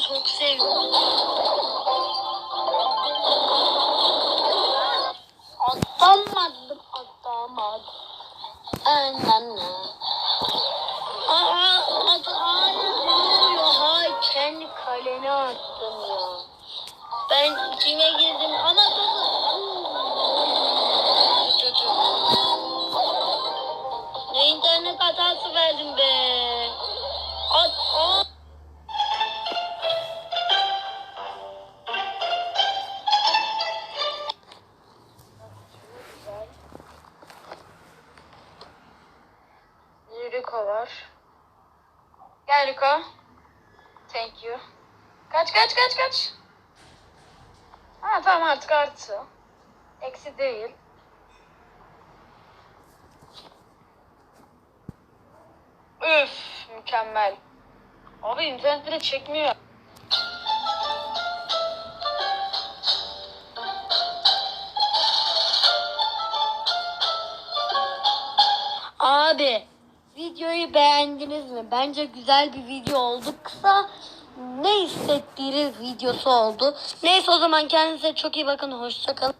çocukları çok seviyorum. Atamadım, atamadım. Anne. Aa, at, oluyor. Hayır, kendi kalene attım ya. Ben içine girdim ama ne internet hatası verdim be. At, Rico var. Gel Rico. Thank you. Kaç kaç kaç kaç. Ha tamam artık artı. Eksi değil. Üf mükemmel. Abi internet bile çekmiyor. Abi videoyu beğendiniz mi? Bence güzel bir video oldu. Kısa ne hissettiğiniz videosu oldu. Neyse o zaman kendinize çok iyi bakın. Hoşçakalın.